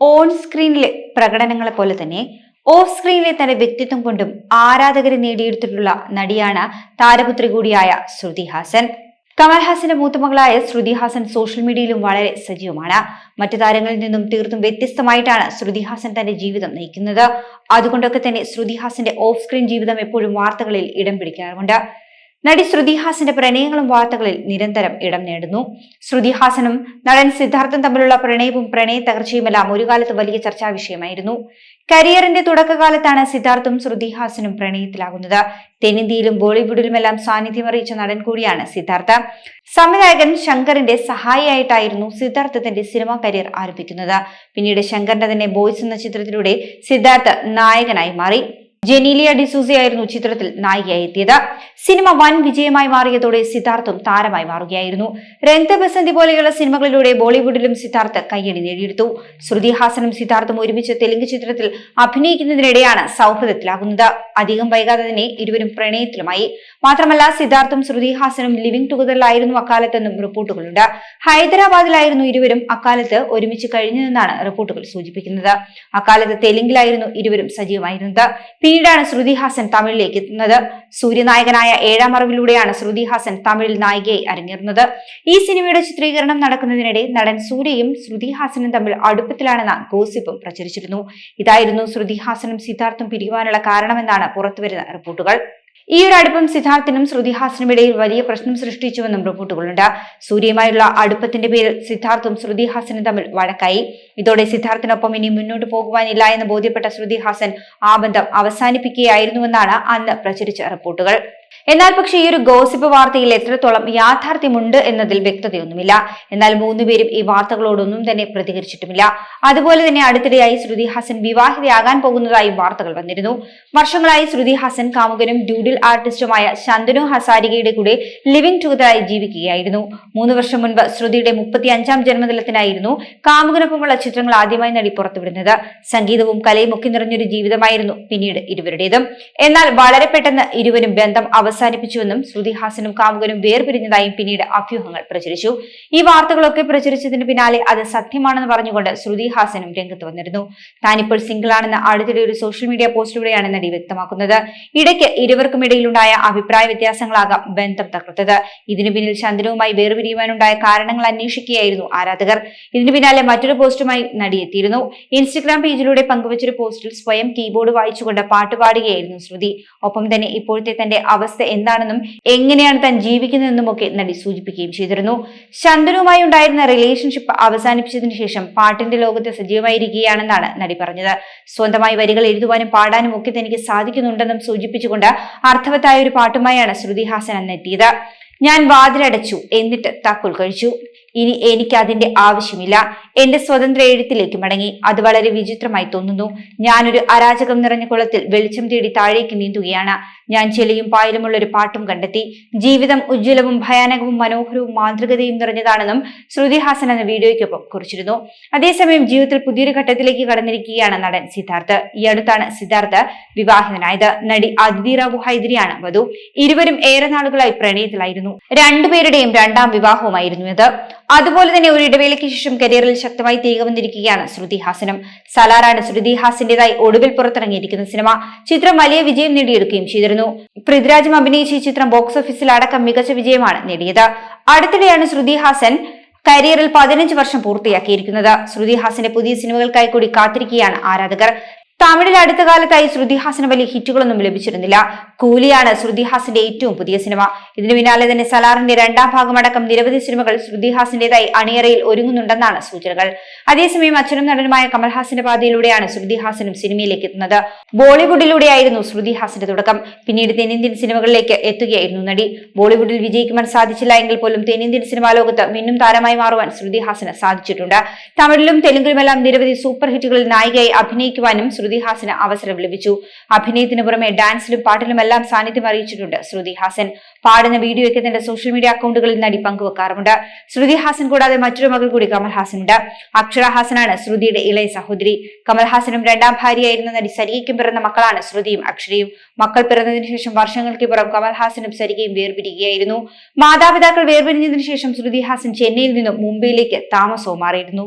On സ്ക്രീനിലെ പ്രകടനങ്ങളെ പോലെ തന്നെ of സ്ക്രീനിലെ തന്റെ വ്യക്തിത്വം കൊണ്ടും ആരാധകരെ നേടിയെടുത്തിട്ടുള്ള നടിയാണ് താരപുത്രി കൂടിയായ ശ്രുതി ഹാസൻ. കമൽഹാസന്റെ മൂത്തമകളായ ശ്രുതി ഹാസൻ സോഷ്യൽ മീഡിയയിലും വളരെ സജീവമാണ്. മറ്റു താരങ്ങളിൽ നിന്നും തീർത്തും വ്യത്യസ്തമായിട്ടാണ് ശ്രുതി ഹാസൻ തന്റെ ജീവിതം നയിക്കുന്നത്. അതുകൊണ്ടൊക്കെ തന്നെ ശ്രുതി ഹാസന്റെ ഓഫ് സ്ക്രീൻ ജീവിതം എപ്പോഴും വാർത്തകളിൽ ഇടം പിടിക്കാറുണ്ട് നടി ശ്രുതിഹാസന്റെ പ്രണയങ്ങളും വാർത്തകളിൽ നിരന്തരം ഇടം നേടുന്നു. ശ്രുതിഹാസനും നടൻ സിദ്ധാർത്ഥം തമ്മിലുള്ള പ്രണയവും പ്രണയ തകർച്ചയുമെല്ലാം ഒരു കാലത്ത് വലിയ ചർച്ചാ വിഷയമായിരുന്നു. കരിയറിന്റെ തുടക്കകാലത്താണ് സിദ്ധാർത്ഥും ശ്രുതിഹാസനും പ്രണയത്തിലാകുന്നത്. തെന്നിന്ത്യയിലും ബോളിവുഡിലുമെല്ലാം സാന്നിധ്യം അറിയിച്ച നടൻ കൂടിയാണ് സിദ്ധാർത്ഥ. സംവിധായകൻ ശങ്കറിന്റെ സഹായിയായിട്ടായിരുന്നു സിദ്ധാർത്ഥത്തിന്റെ സിനിമാ കരിയർ ആരംഭിക്കുന്നത്. പിന്നീട് ശങ്കറിന്റെ തന്നെ ബോയ്സ് എന്ന ചിത്രത്തിലൂടെ സിദ്ധാർത്ഥ നായകനായി മാറി. ജെനീലിയ ഡിസൂസിയായിരുന്നു ചിത്രത്തിൽ നായികയായി എത്തിയത് സിനിമ വൻ വിജയമായി മാറിയതോടെ സിദ്ധാർത്ഥും താരമായി മാറുകയായിരുന്നു. രംഗബസന്തി പോലെയുള്ള സിനിമകളിലൂടെ ബോളിവുഡിലും സിദ്ധാർത്ഥ് കയ്യടി നേടിയെടുത്തു. ശ്രുതി ഹാസനും സിദ്ധാർത്ഥും ഒരുമിച്ച് തെലുങ്ക് ചിത്രത്തിൽ അഭിനയിക്കുന്നതിനിടെയാണ് സൗഹൃദത്തിലാകുന്നത്. അധികം വൈകാതെ തന്നെ ഇരുവരും പ്രണയത്തിലുമായി. മാത്രമല്ല സിദ്ധാർത്ഥും ശ്രുതി ഹാസനും ലിവിംഗ് ടുഗദറിലായിരുന്നു അക്കാലത്തെന്നും റിപ്പോർട്ടുകളുണ്ട്. ഹൈദരാബാദിലായിരുന്നു ഇരുവരും അക്കാലത്ത് ഒരുമിച്ച് കഴിഞ്ഞതെന്നാണ് റിപ്പോർട്ടുകൾ സൂചിപ്പിക്കുന്നത്. അക്കാലത്ത് തെലുങ്കിലായിരുന്നു ഇരുവരും സജീവമായിരുന്നത്. പിന്നീടാണ് ശ്രുതി ഹാസൻ തമിഴിലേക്ക് എത്തുന്നത്. സൂര്യനായകനായ ഏഴാം അറിവിലൂടെയാണ് ശ്രുതി ഹാസൻ തമിഴിൽ നായികയായി അരങ്ങേറുന്നത്. ഈ സിനിമയുടെ ചിത്രീകരണം നടക്കുന്നതിനിടെ നടൻ സൂര്യയും ശ്രുതി ഹാസനും തമ്മിൽ അടുപ്പത്തിലാണെന്ന ഗോസിപ്പും പ്രചരിച്ചിരുന്നു. ഇതായിരുന്നു ശ്രുതി ഹാസനും സിദ്ധാർത്ഥും പിരിയുവാനുള്ള കാരണമെന്നാണ് പുറത്തുവരുന്ന റിപ്പോർട്ടുകൾ. ഈ ഒരു അടുപ്പം സിദ്ധാർത്ഥിനും ശ്രുതിഹാസനും ഇടയിൽ വലിയ പ്രശ്നം സൃഷ്ടിച്ചുവെന്നും റിപ്പോർട്ടുകളുണ്ട്. സൂര്യമായുള്ള അടുപ്പത്തിന്റെ പേരിൽ സിദ്ധാർത്ഥും ശ്രുതിഹാസനും തമ്മിൽ വഴക്കായി. ഇതോടെ സിദ്ധാർത്ഥിനൊപ്പം ഇനി മുന്നോട്ട് പോകുവാനില്ല എന്ന് ബോധ്യപ്പെട്ട ശ്രുതിഹാസൻ ആ ബന്ധം അവസാനിപ്പിക്കുകയായിരുന്നുവെന്നാണ് അന്ന് പ്രചരിച്ച റിപ്പോർട്ടുകൾ. എന്നാൽ പക്ഷേ ഈ ഒരു ഗോസിപ്പ് വാർത്തയിൽ എത്രത്തോളം യാഥാർത്ഥ്യമുണ്ട് എന്നതിൽ വ്യക്തതയൊന്നുമില്ല. എന്നാൽ മൂന്നുപേരും ഈ വാർത്തകളോടൊന്നും തന്നെ പ്രതികരിച്ചിട്ടുമില്ല. അതുപോലെ തന്നെ അടുത്തിടെയായി ശ്രുതി ഹാസൻ വിവാഹിതയാകാൻ പോകുന്നതായും വാർത്തകൾ വന്നിരുന്നു. വർഷങ്ങളായി ശ്രുതി ഹാസൻ കാമുകനും ഡ്യൂഡിൽ ആർട്ടിസ്റ്റുമായ ശന്തനു ഹസാരികയുടെ കൂടെ ലിവിംഗ് ടുഗതറായി ജീവിക്കുകയായിരുന്നു. മൂന്ന് വർഷം മുൻപ് ശ്രുതിയുടെ മുപ്പത്തി അഞ്ചാം ജന്മദിനത്തിനായിരുന്നു കാമുകനൊപ്പമുള്ള ചിത്രങ്ങൾ ആദ്യമായി നടി പുറത്തുവിടുന്നത്. സംഗീതവും കലയും ഒക്കെ നിറഞ്ഞൊരു ജീവിതമായിരുന്നു പിന്നീട് ഇരുവരുടേതും. എന്നാൽ വളരെ പെട്ടെന്ന് ഇരുവരും ബന്ധം അവസാനിപ്പിച്ചുവെന്നും ശ്രുതിഹാസനും കാമുകനും വേർപിരിഞ്ഞതായും പിന്നീട് അഭ്യൂഹങ്ങൾ പ്രചരിച്ചു. ഈ വാർത്തകളൊക്കെ പ്രചരിച്ചതിന് പിന്നാലെ അത് സത്യമാണെന്ന് പറഞ്ഞുകൊണ്ട് ശ്രുതിഹാസനും രംഗത്ത് വന്നിരുന്നു. താനിപ്പോൾ സിംഗിൾ ആണെന്ന് അടുത്തിടെ ഒരു സോഷ്യൽ മീഡിയ പോസ്റ്റിലൂടെയാണ് നടി വ്യക്തമാക്കുന്നത്. ഇടയ്ക്ക് ഇരുവർക്കും ഇടയിലുണ്ടായ അഭിപ്രായ വ്യത്യാസങ്ങളാകാം ബന്ധം തകർത്തത്. ഇതിനു പിന്നിൽ ചന്ദ്രവുമായി വേർപിരിയുവാനുണ്ടായ കാരണങ്ങൾ അന്വേഷിക്കുകയായിരുന്നു ആരാധകർ. ഇതിനു പിന്നാലെ മറ്റൊരു പോസ്റ്റുമായി നടി എത്തിയിരുന്നു. ഇൻസ്റ്റഗ്രാം പേജിലൂടെ പങ്കുവച്ചൊരു പോസ്റ്റിൽ സ്വയം കീബോർഡ് വായിച്ചുകൊണ്ട് പാട്ടുപാടുകയായിരുന്നു ശ്രുതി. ഒപ്പം തന്നെ ഇപ്പോഴത്തെ തന്റെ അവസ്ഥ എന്താണെന്നും എങ്ങനെയാണ് താൻ ജീവിക്കുന്നതെന്നും ഒക്കെ നടി സൂചിപ്പിക്കുകയും ചെയ്തിരുന്നു. ശന്തനുമായി ഉണ്ടായിരുന്ന റിലേഷൻഷിപ്പ് അവസാനിപ്പിച്ചതിന് ശേഷം പാട്ടിന്റെ ലോകത്ത് സജീവമായിരിക്കുകയാണെന്നാണ് നടി പറഞ്ഞത്. സ്വന്തമായി വരികൾ എഴുതുവാനും പാടാനും ഒക്കെ തനിക്ക് സാധിക്കുന്നുണ്ടെന്നും സൂചിപ്പിച്ചുകൊണ്ട് അർത്ഥവത്തായ ഒരു പാട്ടുമായാണ് ശ്രുതി ഹാസൻ അന്ന് ഞാൻ വാതിലടച്ചു എന്നിട്ട് താക്കോൽ കഴിച്ചു. ഇനി എനിക്ക് അതിന്റെ ആവശ്യമില്ല. എന്റെ സ്വതന്ത്ര എഴുത്തിലേക്ക് മടങ്ങി. അത് വളരെ വിചിത്രമായി തോന്നുന്നു. ഞാനൊരു അരാജകം നിറഞ്ഞ കുളത്തിൽ വെളിച്ചം തേടി താഴേക്ക് നീന്തുകയാണ്. ഞാൻ ചെളിയും പായലുമുള്ള ഒരു പാട്ടും കണ്ടെത്തി. ജീവിതം ഉജ്ജ്വലവും ഭയാനകവും മനോഹരവും മാന്ത്രികതയും നിറഞ്ഞതാണെന്നും ശ്രുതിഹാസൻ എന്ന വീഡിയോയ്ക്കൊപ്പം കുറിച്ചിരുന്നു. അതേസമയം ജീവിതത്തിൽ പുതിയൊരു ഘട്ടത്തിലേക്ക് കടന്നിരിക്കുകയാണ് നടൻ സിദ്ധാർത്ഥ്. ഈ അടുത്താണ് സിദ്ധാർത്ഥ് വിവാഹിതനായത്. നടി അതിഥി റാവു ഹൈദരിയാണ് വധു. ഇരുവരും ഏറെ നാളുകളായി പ്രണയത്തിലായിരുന്നു. രണ്ടുപേരുടെയും രണ്ടാം വിവാഹവുമായിരുന്നു ഇത്. അതുപോലെ തന്നെ ഒരു ഇടവേളയ്ക്ക് ശേഷം കരിയറിൽ ശക്തമായി തിരികെ വന്നിരിക്കുകയാണ് ശ്രുതി ഹാസനും സലാറാണ് ശ്രുതി ഹാസിന്റേതായി ഒടുവിൽ പുറത്തിറങ്ങിയിരിക്കുന്ന സിനിമ. ചിത്രം വലിയ വിജയം നേടിയെടുക്കുകയും ചെയ്തിരുന്നു. പൃഥ്വിരാജും അഭിനയിച്ച ഈ ചിത്രം ബോക്സ് ഓഫീസിൽ അടക്കം മികച്ച വിജയമാണ് നേടിയത്. അടുത്തിടെയാണ് ശ്രുതി ഹാസൻ കരിയറിൽ പതിനഞ്ച് വർഷം പൂർത്തിയാക്കിയിരിക്കുന്നത്. ശ്രുതി ഹാസന്റെ പുതിയ സിനിമകൾക്കായി കൂടി കാത്തിരിക്കുകയാണ് ആരാധകർ. തമിഴിൽ അടുത്ത കാലത്തായി ശ്രുതി ഹാസന് വലിയ ഹിറ്റുകളൊന്നും ലഭിച്ചിരുന്നില്ല. കൂലിയാണ് ശ്രുതിഹാസിന്റെ ഏറ്റവും പുതിയ സിനിമ. ഇതിനു പിന്നാലെ തന്നെ സലാറിന്റെ രണ്ടാം ഭാഗമടക്കം നിരവധി സിനിമകൾ ശ്രുതിഹാസിന്റേതായി അണിയറയിൽ ഒരുങ്ങുന്നുണ്ടെന്നാണ് സൂചനകൾ. അതേസമയം അച്ഛനും നടനുമായ കമൽഹാസിന്റെ പാതയിലൂടെയാണ് ശ്രുതിഹാസനും സിനിമയിലേക്ക് എത്തുന്നത്. ബോളിവുഡിലൂടെയായിരുന്നു ശ്രുതിഹാസിന്റെ തുടക്കം. പിന്നീട് തെന്നിന്ത്യൻ സിനിമകളിലേക്ക് എത്തുകയായിരുന്നു നടി. ബോളിവുഡിൽ വിജയിക്കുവാൻ സാധിച്ചില്ല എങ്കിൽ പോലും തെന്നിന്ത്യൻ സിനിമാ ലോകത്ത് മിന്നും താരമായി മാറുവാൻ ശ്രുതി ഹാസന് സാധിച്ചിട്ടുണ്ട്. തമിഴിലും തെലുങ്കിലുമെല്ലാം നിരവധി സൂപ്പർ ഹിറ്റുകളിൽ നായികയായി അഭിനയിക്കുവാനും ശ്രുതി ഹാസന് അവസരം ലഭിച്ചു. അഭിനയത്തിന് പുറമെ ഡാൻസിലും പാട്ടിലുമെല്ലാം സാന്നിധ്യം അറിയിച്ചിട്ടുണ്ട്. ശ്രുതി ഹാസൻ പാടുന്ന വീഡിയോയൊക്കെ തന്റെ സോഷ്യൽ മീഡിയ അക്കൗണ്ടുകളിൽ നടി പങ്കുവെക്കാറുമുണ്ട്. ശ്രുതി ഹാസൻ കൂടാതെ മറ്റൊരു മകൾ കൂടി കമൽഹാസനുണ്ട്. അക്ഷരഹാസനാണ് അക്ഷര ഹാസനാണ് ശ്രുതിയുടെ ഇളയ സഹോദരി. കമൽഹാസനും രണ്ടാം ഭാര്യയായിരുന്ന നടി സരികയ്ക്കും പിറന്ന മക്കളാണ് ശ്രുതിയും അക്ഷരയും. മക്കൾ പിറന്നതിന് ശേഷം വർഷങ്ങൾക്ക് പുറം കമൽഹാസനും സരികയും വേർപിരിക്കുകയായിരുന്നു മാതാപിതാക്കൾ വേർപിരിഞ്ഞതിനു ശേഷം ശ്രുതി ഹാസൻ ചെന്നൈയിൽ നിന്നും മുംബൈയിലേക്ക് താമസവും മാറിയിരുന്നു.